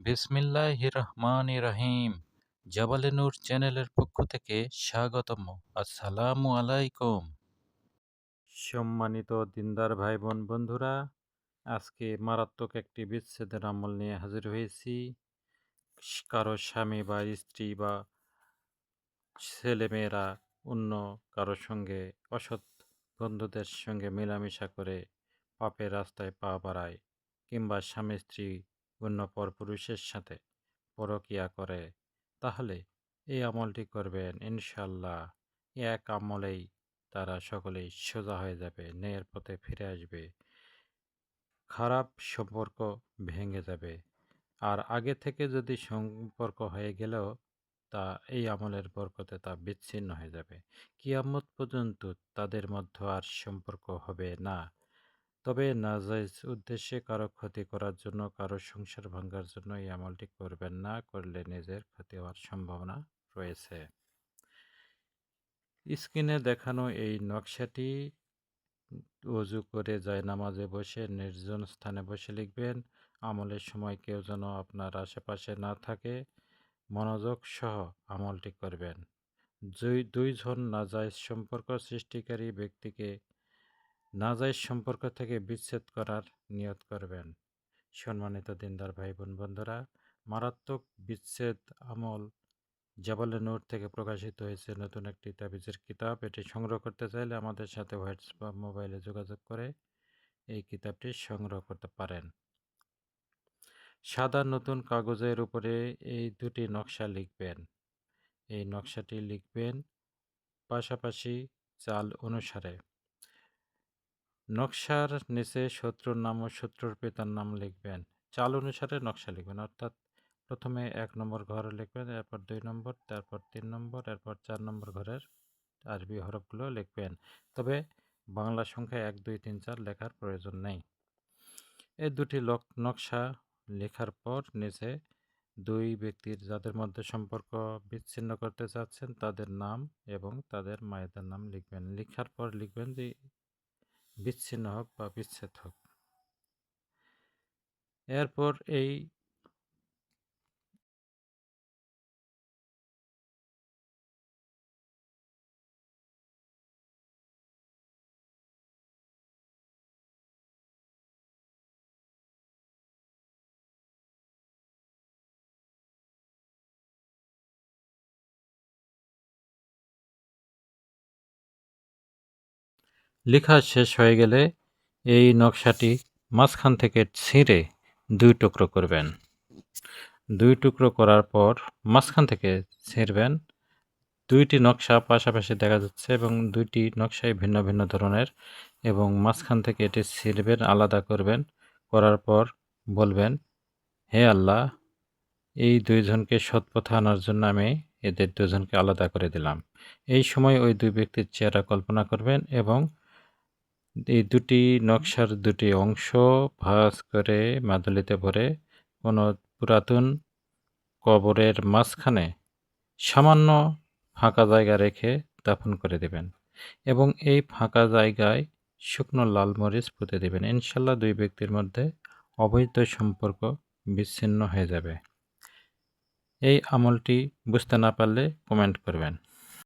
বিসমিল্লাহ রহমান রহিম জাবালে নূর চ্যানেলের পক্ষ থেকে স্বাগতম আসসালামু আলাইকুম। সম্মানিত দিনদার ভাই বোন বন্ধুরা, আজকে মারাত্মক একটি বিচ্ছেদের আমল নিয়ে হাজির হয়েছি। কারও স্বামী বা স্ত্রী বা ছেলেমেয়েরা অন্য কারও সঙ্গে অসৎ বন্ধুদের সঙ্গে মেলামেশা করে পাপের রাস্তায় পা বাড়ায় কিংবা স্বামী স্ত্রী অন্য পরপুরুষের সাথে পরকিয়া করে, তাহলে এই আমলটি করবেন ইনশাল্লাহ এক আমলেই তারা সকলেই সোজা হয়ে যাবে, ন্যায়ের পথে ফিরে আসবে, খারাপ সম্পর্ক ভেঙে যাবে। আর আগে থেকে যদি সম্পর্ক হয়ে গেলেও তা, এই আমলের বরকতে তা বিচ্ছিন্ন হয়ে যাবে। কিয়ামত পর্যন্ত তাদের মধ্যে আর সম্পর্ক হবে না। তবে নাজাইজ উদ্দেশ্যে কারও ক্ষতি করার জন্য, কারও সংসার ভাঙ্গার জন্য এই আমলটি করবেন না। করলে নিজের ক্ষতি হওয়ার সম্ভাবনা রয়েছে। স্ক্রিনে দেখানো এই নকশাটি উজু করে যায় নামাজে বসে নির্জন স্থানে বসে লিখবেন, আমলের সময় কেউ যেন আপনার আশেপাশে না থাকে। মনোযোগ সহ আমলটি করবেন। দুই, দুইজন নাজাইজ সম্পর্ক সৃষ্টিকারী ব্যক্তিকে নাজাইজ সম্পর্ক থেকে বিচ্ছেদ করার নিয়ত করবেন। সম্মানিত দিনদার ভাই বোন বন্ধুরা, মারাত্মক বিচ্ছেদ আমল জাবালে নূর থেকে প্রকাশিত হয়েছে নতুন একটি তাবিজের কিতাব। এটি সংগ্রহ করতে চাইলে আমাদের সাথে হোয়াটসঅ্যাপ মোবাইলে যোগাযোগ করে এই কিতাবটি সংগ্রহ করতে পারেন। সাদা নতুন কাগজের উপরে এই দুটি নকশা লিখবেন। এই নকশাটি লিখবেন পাশাপাশি চাল অনুসারে। নকশার নিচে শত্রুর নাম ও শত্রুর পিতার নাম লিখবেন। চাল অনুসারে নকশা লিখবেন, অর্থাৎ প্রথমে এক নম্বর ঘর লিখবেন, এরপর দুই নম্বর, তারপর তিন নম্বর, এরপর চার নম্বর ঘরের আরবি হরফগুলো লিখবেন। তবে বাংলা সংখ্যা এক, দুই, তিন, চার লেখার প্রয়োজন নেই। এই দুটি নকশা লেখার পর নিচে দুই ব্যক্তির যাদের মধ্যে সম্পর্ক বিচ্ছিন্ন করতে চাচ্ছেন তাদের নাম এবং তাদের মায়েদের নাম লিখবেন। লেখার পর লিখবেন যে বিচ্ছিন্ন হোক বা বিচ্ছেদ হোক। এরপর এই লেখা শেষ হয়ে গেলে এই নকশাটি মাঝখান থেকে ছিঁড়ে দুই টুকরো করবেন। দুই টুকরো করার পর মাঝখান থেকে ছিঁড়বেন। দুইটি নকশা পাশাপাশি দেখা যাচ্ছে এবং দুইটি নকশাই ভিন্ন ভিন্ন ধরনের এবং মাঝখান থেকে এটি ছিঁড়বেন, আলাদা করবেন। করার পর বলবেন, হে আল্লাহ, এই দুইজনকে সৎপথে আনার জন্য আমি এদের দুজনকে আলাদা করে দিলাম। এই সময় ওই দুই ব্যক্তির চেহারা কল্পনা করবেন এবং এই দুটি নকশার দুটি অংশ ভাঁজ করে মাদুলিতে ভরে কোনো পুরাতন কবরের মাঝখানে সামান্য ফাঁকা জায়গা রেখে দাফন করে দেবেন এবং এই ফাঁকা জায়গায় শুকনো লাল মরিচ পুঁতে দেবেন। ইনশাল্লাহ দুই ব্যক্তির মধ্যে অবৈধ সম্পর্ক বিচ্ছিন্ন হয়ে যাবে। এই আমলটি বুঝতে না পারলে কমেন্ট করবেন।